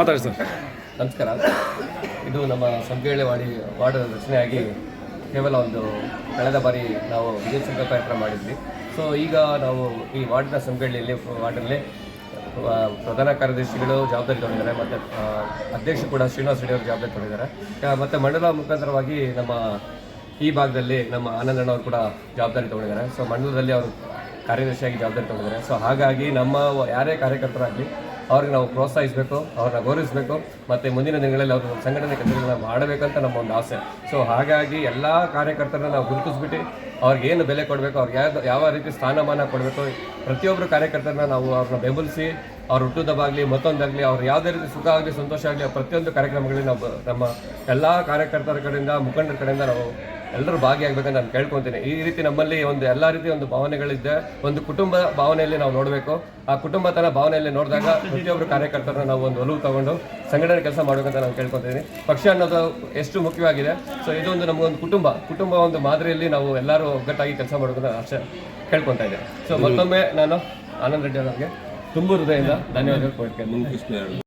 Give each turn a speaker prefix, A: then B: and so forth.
A: ಮಾತಾಡಿ ಸರ್.
B: ನಮಸ್ಕಾರ. ಇದು ನಮ್ಮ ಸಂಕೇಳಿ ವಾಡಿ ವಾರ್ಡ್ ರಚನೆಯಾಗಿ ಕೇವಲ ಒಂದು ಕಳೆದ ಬಾರಿ ನಾವು ವಿಜಯ ಸಂಕಲ್ಪ ಕಾರ್ಯಕ್ರಮ ಮಾಡಿದ್ವಿ. ಸೊ ಈಗ ನಾವು ಈ ವಾರ್ಡ್ನ ಸಂಕೇಳಿಯಲ್ಲಿ ವಾರ್ಡಲ್ಲಿ ಪ್ರಧಾನ ಕಾರ್ಯದರ್ಶಿಗಳು ಜವಾಬ್ದಾರಿ ತೊಗೊಂಡಿದ್ದಾರೆ, ಮತ್ತು ಅಧ್ಯಕ್ಷ ಕೂಡ ಶ್ರೀನಿವಾಸ ರೆಡ್ಡಿ ಅವರು ಜವಾಬ್ದಾರಿ ತೊಗೊಂಡಿದ್ದಾರೆ. ಮತ್ತು ಮಂಡಲ ಮುಖಾಂತರವಾಗಿ ನಮ್ಮ ಈ ಭಾಗದಲ್ಲಿ ನಮ್ಮ ಆನಂದಣ್ಣ ಅವರು ಕೂಡ ಜವಾಬ್ದಾರಿ ತೊಗೊಂಡಿದ್ದಾರೆ. ಸೊ ಮಂಡಲದಲ್ಲಿ ಅವರು ಕಾರ್ಯದರ್ಶಿಯಾಗಿ ಜವಾಬ್ದಾರಿ ತೊಗೊಂಡಿದ್ದಾರೆ. ಸೊ ಹಾಗಾಗಿ ನಮ್ಮ ಯಾರೇ ಕಾರ್ಯಕರ್ತರಾಗಲಿ ಅವ್ರಿಗೆ ನಾವು ಪ್ರೋತ್ಸಾಹಿಸಬೇಕು, ಅವ್ರನ್ನ ಗೌರವಿಸಬೇಕು, ಮತ್ತು ಮುಂದಿನ ದಿನಗಳಲ್ಲಿ ಅವರು ಸಂಘಟನೆ ಕೆಲಸಗಳನ್ನ ಮಾಡಬೇಕಂತ ನಮ್ಮ ಒಂದು ಆಸೆ. ಸೊ ಹಾಗಾಗಿ ಎಲ್ಲ ಕಾರ್ಯಕರ್ತರನ್ನ ನಾವು ಗುರುತಿಸ್ಬಿಟ್ಟು ಅವ್ರಿಗೆ ಏನು ಬೆಲೆ ಕೊಡಬೇಕು, ಅವ್ರಿಗೆ ಯಾವ ಯಾವ ರೀತಿ ಸ್ಥಾನಮಾನ ಕೊಡಬೇಕು ಪ್ರತಿಯೊಬ್ಬರು ಕಾರ್ಯಕರ್ತರನ್ನ ನಾವು ಅವ್ರನ್ನ ಬೆಂಬಲಿಸಿ, ಅವ್ರ ಹುಟ್ಟುದಬ್ಬಾಗಲಿ ಮತ್ತೊಂದಾಗಲಿ, ಅವ್ರು ಯಾವುದೇ ರೀತಿ ಸುಖ ಆಗಲಿ, ಸಂತೋಷ ಆಗಲಿ ಪ್ರತಿಯೊಂದು ಕಾರ್ಯಕ್ರಮಗಳಲ್ಲಿ ನಾವು ನಮ್ಮ ಎಲ್ಲ ಕಾರ್ಯಕರ್ತರ ಕಡೆಯಿಂದ, ಮುಖಂಡರ ಕಡೆಯಿಂದ ನಾವು ಎಲ್ಲರೂ ಭಾಗಿಯಾಗಬೇಕಂತ ನಾನು ಕೇಳ್ಕೊತೀನಿ. ಈ ರೀತಿ ನಮ್ಮಲ್ಲಿ ಒಂದು ಎಲ್ಲ ರೀತಿ ಒಂದು ಭಾವನೆಗಳಿದ್ದೆ ಒಂದು ಕುಟುಂಬ ಭಾವನೆಯಲ್ಲಿ ನಾವು ನೋಡಬೇಕು. ಆ ಕುಟುಂಬತನ ಭಾವನೆಯಲ್ಲಿ ನೋಡಿದಾಗ ಪ್ರತಿಯೊಬ್ಬರು ಕಾರ್ಯಕರ್ತರನ್ನ ನಾವು ಒಂದು ಒಲವು ತಗೊಂಡು ಸಂಘಟನೆ ಕೆಲಸ ಮಾಡಬೇಕಂತ ನಾನು ಕೇಳ್ಕೊತೀನಿ. ಪಕ್ಷ ಅನ್ನೋದು ಎಷ್ಟು ಮುಖ್ಯವಾಗಿದೆ, ಸೊ ಇದೊಂದು ನಮಗೊಂದು ಕುಟುಂಬ ಕುಟುಂಬ ಒಂದು ಮಾದರಿಯಲ್ಲಿ ನಾವು ಎಲ್ಲರೂ ಒಗ್ಗಟ್ಟಾಗಿ ಕೆಲಸ ಮಾಡೋದನ್ನ ಅಷ್ಟೇ ಕೇಳ್ಕೊತಾ ಇದ್ದೆ. ಸೊ ಮತ್ತೊಮ್ಮೆ ನಾನು ಆನಂದ್ ರೆಡ್ಡಿ ಅವರಿಗೆ ತುಂಬ ಹೃದಯದಿಂದ ಧನ್ಯವಾದಗಳು ಕೊಡ್ತೇನೆ